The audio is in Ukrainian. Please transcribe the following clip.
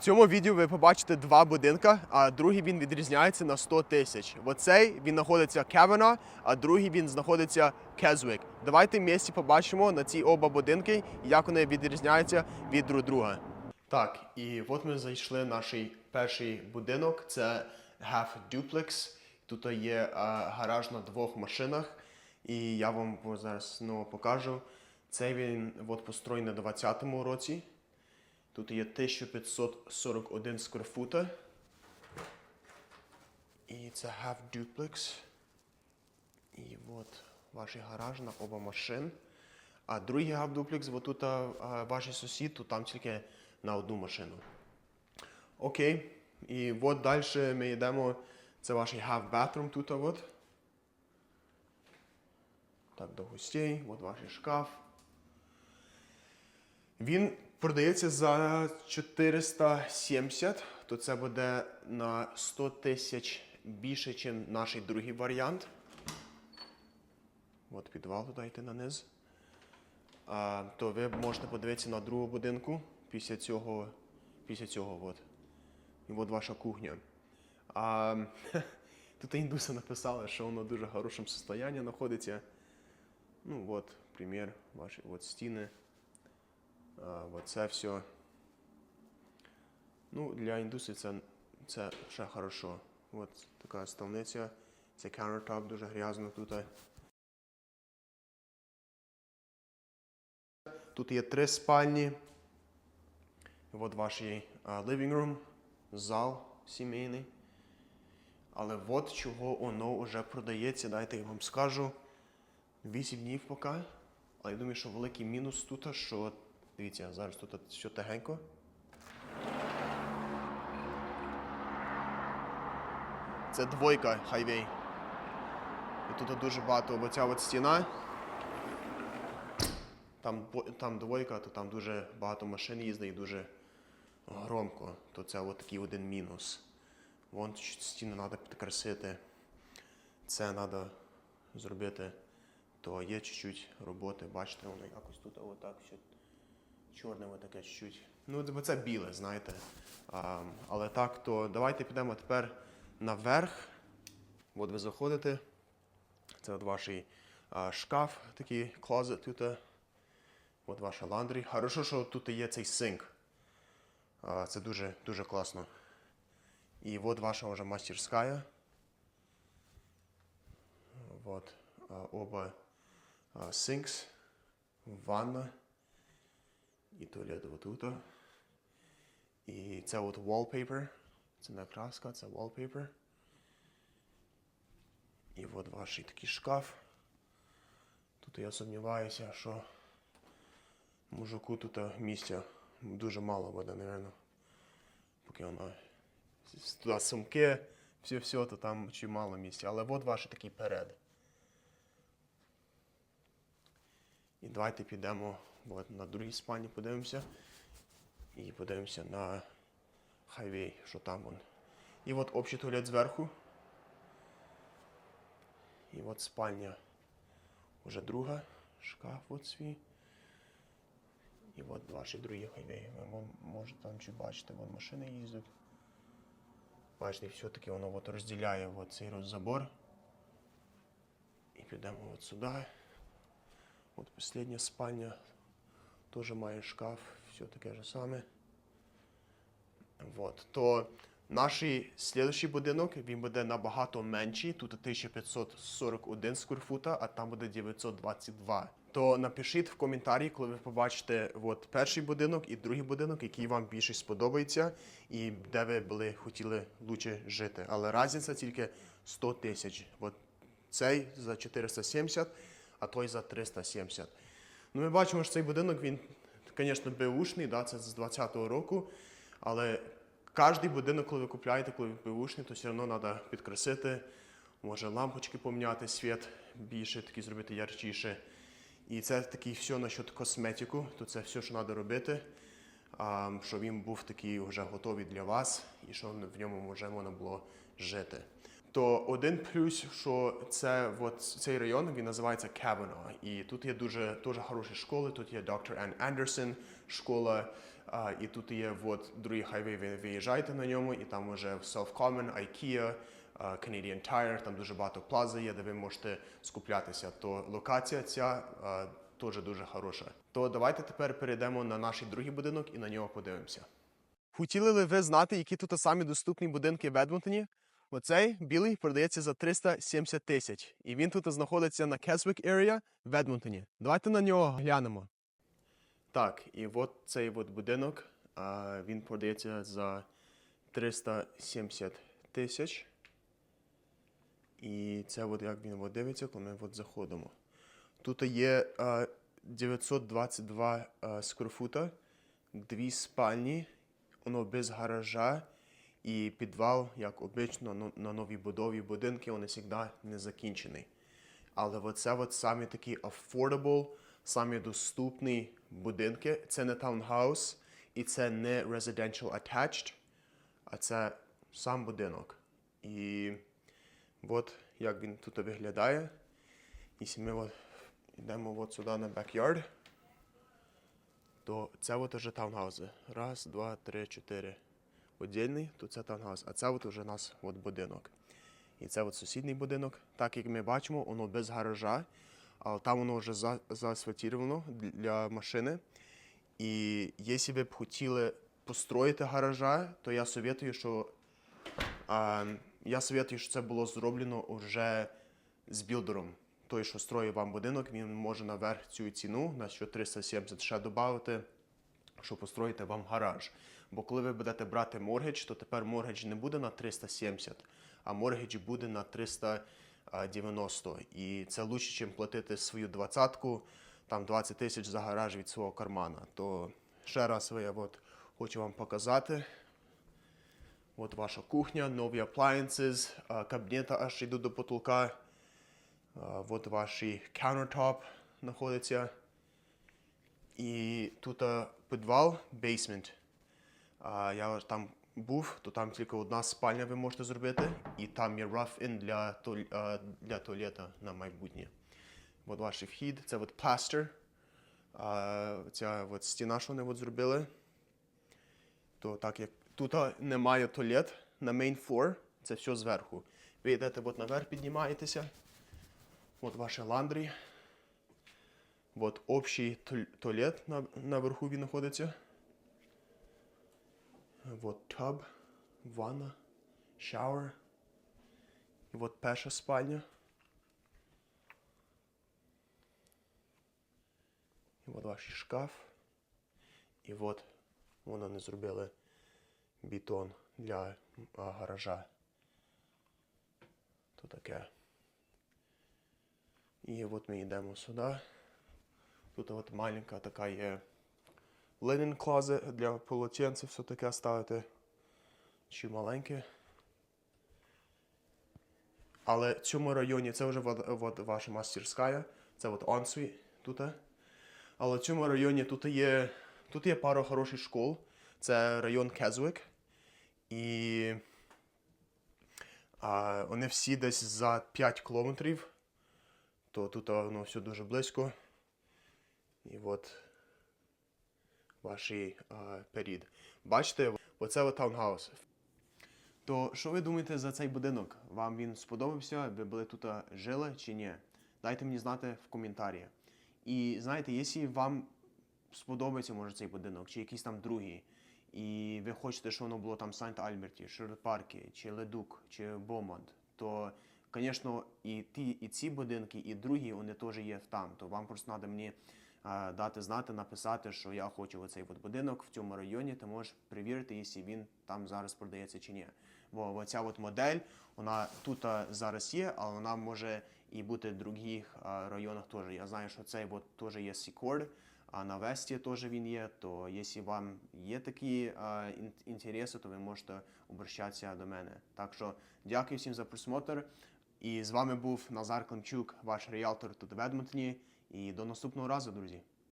Цьому відео ви побачите два будинка, а другий він відрізняється на 100 тисяч. Оцей він знаходиться Кевена, а другий він знаходиться Кезвик. Давайте в місті побачимо на ці оба будинки, як вони відрізняються від друг друга. Так, і от ми зайшли в наш перший будинок. Це Half Duplex. Тут є гараж на двох машинах. І я вам зараз знову покажу. Цей він от построєний на 20-му році. Тут є 1541 скверфута. І це half duplex. І от ваш гараж на оба машин. А другий half duplex, от тут ваш сусід, то там тільки на одну машину. Окей. І от далі ми йдемо. Це ваш half bathroom тут. От. Так, до гостей. От ваш шкаф. Він продається за 470, то це буде на 100 тисяч більше, ніж наш другий варіант. От підвал йти на низ. То ви можете подивитися на другу будинку після цього. Після цього от. І от ваша кухня. А, тут індуси написали, що воно в дуже хорошому стані знаходиться. Ну от, примір, ваші от стіни. Оце все. Ну, для індустрії це, це ще хорошо. От така ставниця. Це countertop дуже грязно тут. Тут є три спальні. От ваш є, living room, зал сімейний. Але от чого воно вже продається, дайте я вам скажу. 8 днів поки. Але я думаю, що великий мінус тут, що дивіться, зараз тут все тихенько. Це двойка хайвей. І тут дуже багато оця от стіна. Там, там двойка, то там дуже багато машин їздить і дуже громко. То це от такий один мінус. Вон стіну треба підкрасити. Це треба зробити. То є чуть-чуть роботи, бачите, воно якось тут отак все чорне таке чуть-чуть. Ну, бо це біле, знаєте. А, але так, то давайте підемо тепер наверх. От ви заходите. Це от ваш шкаф, такий клозет тут. От ваша ландрі. Хорошо, що тут є цей синк. А, це дуже, дуже класно. І от ваша вже мастерська. Вот а, оба sinks, ванна і туалет отут. І це от wallpaper. Це не краска, це wallpaper. І от ваш такий шкаф. Тут я сумніваюся, що мужику тут місця дуже мало буде, напевно. Поки воно туди сумки, все-все, то там чимало місця. Але от ваш такий перед. І давайте підемо от, на другій спальні, подивимося. І подивимося на хайвей, що там вон. І от общий туалет зверху. І от спальня вже друга, шкаф от свій. І от ваші другі хайвеї. Ви можете там чи бачите, вон машини їздять. Бачите, все-таки воно от розділяє от цей роззабор. І підемо от сюди. От последня спальня теж має шкаф, все таке ж саме. Вот. То наш слідчий будинок він буде набагато менший. Тут 1541 скверфута, а там буде 922. То напишіть в коментарі, коли ви побачите от, перший будинок і другий будинок, який вам більше сподобається, і де ви були хотіли лучше жити. Але різниця тільки 100 тисяч. Цей за 470, а той за 370. Ну, ми бачимо, що цей будинок, він, звісно, беушний, да, це з 20-го року, але кожен будинок, коли ви купуєте, коли він беушний, то все одно треба підкрасити, може лампочки поміняти, світ більше, такий зробити ярчіше. І це такий все насчет косметику, то це все, що треба робити, щоб він був такий вже готовий для вас і що в ньому вже можна було жити. То один плюс, що це от цей район він називається Кавано. І тут є дуже дуже хороші школи. Тут є доктор Ен Андерсон, школа А, і тут є от, другий хайвей, ви виїжджаєте на ньому, і там вже South Common, IKEA, Canadian Tire, там дуже багато плази є, де ви можете скуплятися. То локація ця теж дуже хороша. То давайте тепер перейдемо на наш другий будинок і на нього подивимося. Хотіли ли ви знати, які тут самі доступні будинки в Едмонтоні? Оцей білий продається за 370 тисяч, і він тут знаходиться на Keswick Area в Едмонтоні. Давайте на нього глянемо. Так, і от цей от будинок, а, він продається за 370 тисяч. І це от як він от дивиться, коли ми от заходимо. Тут є а, 922 а, скорфута, дві спальні, воно без гаража і підвал, як обично, ну, на новій будові будинки, вони завжди не закінчені. Але оце от самі такі affordable, самі доступні будинки. Це не таунхаус і це не residential attached, а це сам будинок. І от як він тут виглядає. Якщо ми от йдемо от сюди на backyard, то це от уже таунхаузи. Раз, два, три, чотири. Отдільний, то це таунхаус. А це от уже у нас от будинок. І це от сусідній будинок. Так як ми бачимо, воно без гаража, але там воно вже за- заасфальтировано для машини. І якщо ви б хотіли построїти гаража, то я советую, що а, я советую, що це було зроблено вже з білдером. Той, що строїв вам будинок, він може наверх цю ціну на що 370 ще додати, щоб построїти вам гараж. Бо коли ви будете брати моргідж, то тепер моргідж не буде на 370, а моргідж буде на 390. І це краще, ніж платити свою двадцятку, там 20 тисяч за гараж від свого кармана. То ще раз я от хочу вам показати. От ваша кухня, нові appliances, а, кабінети аж йдуть до потолка. От ваш countertop знаходиться. І тут підвал, basement. Я там був, то там тільки одна спальня ви можете зробити, і там є rough-in для, для туалета на майбутнє. От ваш вхід, це от. А, ця от стіна, що вони от зробили то так як тут немає туалет на main floor, це все зверху. Ви йдете от наверх, піднімаєтеся. От ваше ландрі. От общий туалет наверху він знаходиться. От туб, ванна, шауер. І от перша спальня. І от ваш шкаф. І от воно не зробили бетон для гаража. То таке. І от ми йдемо сюди. Тут от маленька така є linen closet для полотенця все таке ставити. Чи маленьке. Але в цьому районі це вже ваша мастерська, це от ensuite тут. Але в цьому районі тут є, тут є пара хороших школ. Це район Кезвик. І а, вони всі десь за 5 кілометрів. То тут воно все дуже близько. І от ваш а, перід. Бачите, оце от таунхаус. То що ви думаєте за цей будинок? Вам він сподобався? Ви були тут жили чи ні? Дайте мені знати в коментарі. І знаєте, якщо вам сподобається може цей будинок, чи якийсь там другий, і ви хочете, щоб воно було там в Санкт-Альберті, Шерлот-Паркі, чи Ледук, чи Бомонд, то, звісно, і ті, і ці будинки, і другі, вони теж є там. То вам просто треба мені дати знати, написати, що я хочу оцей от будинок в цьому районі, ти можеш перевірити, якщо він там зараз продається чи ні. Бо оця от модель, вона тут зараз є, але вона може і бути в других районах теж. Я знаю, що цей от теж є Secord, а на Весті теж він є. То якщо вам є такі а, інтереси, то ви можете обращатися до мене. Так що дякую всім за просмотр. І з вами був Назар Климчук, ваш реалтор тут в Едмонтоні. І до наступного разу, друзі.